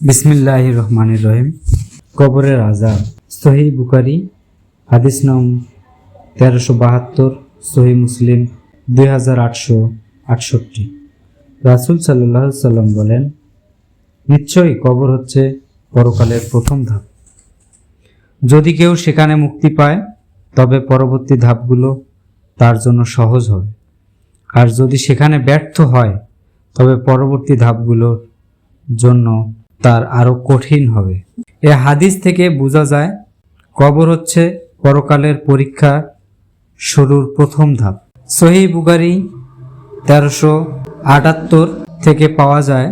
বিসমিল্লাহ রহমান রহিম। কবরের আজাব সহি বুকারি হাদিস নং তেরোশো বাহাত্তর, সহি মুসলিম দুই হাজার আটশো আটষট্টি। রাসুল সাল্লাহ সাল্লাম বলেন, নিশ্চয়ই কবর হচ্ছে পরকালের প্রথম ধাপ। যদি কেউ সেখানে মুক্তি পায়, তবে পরবর্তী ধাপগুলো তার জন্য সহজ হবে। আর যদি সেখানে ব্যর্থ হয়, তবে পরবর্তী ধাপগুলোর জন্য তার আরও কঠিন হবে। এ হাদিস থেকে বোঝা যায়, কবর হচ্ছে পরকালের পরীক্ষা শুরুর প্রথম ধাপ। সহি বুগারি তেরোশো আটাত্তর থেকে পাওয়া যায়,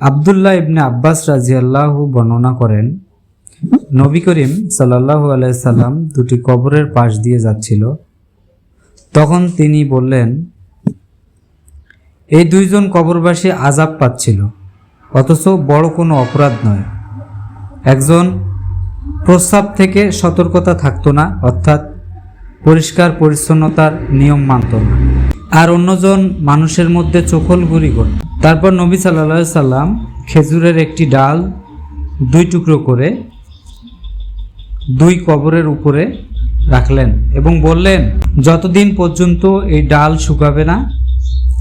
আবদুল্লাহ ইবনে আব্বাস রাজিয়াল্লাহু বর্ণনা করেন, নবী করিম সাল্লাহু আলাইসাল্লাম দুটি কবরের পাশ দিয়ে যাচ্ছিল। তখন তিনি বললেন, এই দুইজন কবরবাসী আজাব পাচ্ছিল। অথচ বড় কোনো অপরাধ নয়। একজন প্রস্রাব থেকে সতর্কতা থাকতো না, অর্থাৎ পরিষ্কার পরিচ্ছন্নতার নিয়ম মানত না। আর অন্যজন মানুষের মধ্যে চোখল গুড়ি করত তারপর নবী সাল্লা সাল্লাম খেজুরের একটি ডাল দুই টুকরো করে দুই কবরের উপরে রাখলেন এবং বললেন, যতদিন পর্যন্ত এই ডাল শুকাবে না,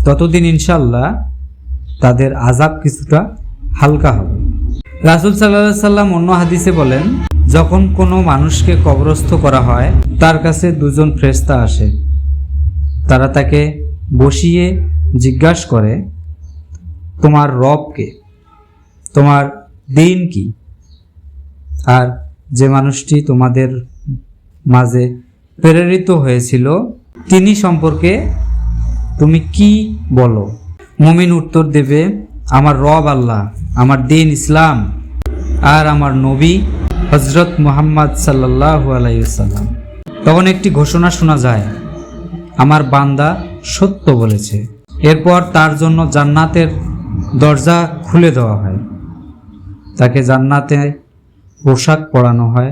ততদিন ইনশাল্লাহ তাদের আজাব কিছুটা হালকা হবে। রাসুল সাল্লাহ সাল্লাম অন্য হাদিসে বলেন, যখন কোনো মানুষকে কবরস্থ করা হয়, তার কাছে দুজন ফ্রেস্তা আসে। তারা তাকে বসিয়ে জিজ্ঞাসা করে, তোমার রবকে তোমার দিন কি? আর যে মানুষটি তোমাদের মাঝে প্রেরিত হয়েছিল, তিনি সম্পর্কে তুমি কি বলো? মুমিন উত্তর দেবে, আমার রব আল্লাহ, আমার দিন ইসলাম আর আমার নবী হজরত মুহাম্মদ সাল্লাহ আলাইসাল্লাম তখন একটি ঘোষণা শোনা যায়, আমার বান্দা সত্য বলেছে। এরপর তার জন্য জান্নাতের দরজা খুলে দেওয়া হয়। তাকে জান্নাতে পোশাক পরানো হয়,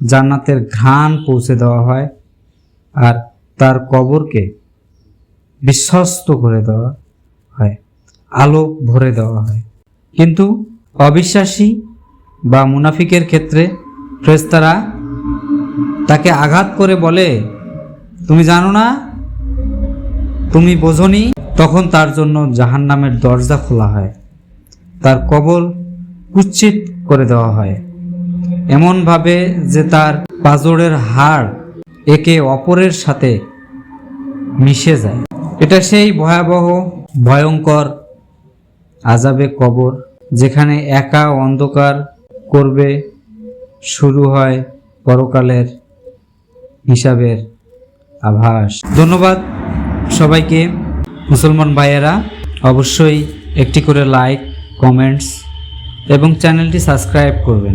জান্নাতের ঘ্রাণ পৌঁছে দেওয়া হয় আর তার কবরকে বিশ্বস্ত করে দেওয়া হয়, আলো ভরে দেওয়া হয়। কিন্তু অবিশ্বাসী বা মুনাফিকের ক্ষেত্রে ফ্রেস্তারা তাকে আঘাত করে বলে, তুমি জানো না? তুমি বোঝনি? তখন তার জন্য জাহান্নামের দরজা খোলা হয়। তার কবর কুচ্ছিত করে দেওয়া হয়। এমনভাবে যে তার পাজরের হাড় একে অপরের সাথে মিশে যায়। এটা সেই ভয়াবহ ভয়ঙ্কর আজাবে কবর, যেখানে একা অন্ধকার করবে শুরু হয় পরকালের হিসাবের আভাস। ধন্যবাদ সবাইকে, মুসলমান ভাইয়েরা। অবশ্যই একটি করে লাইক কমেন্টস এবং চ্যানেলটি সাবস্ক্রাইব করবেন।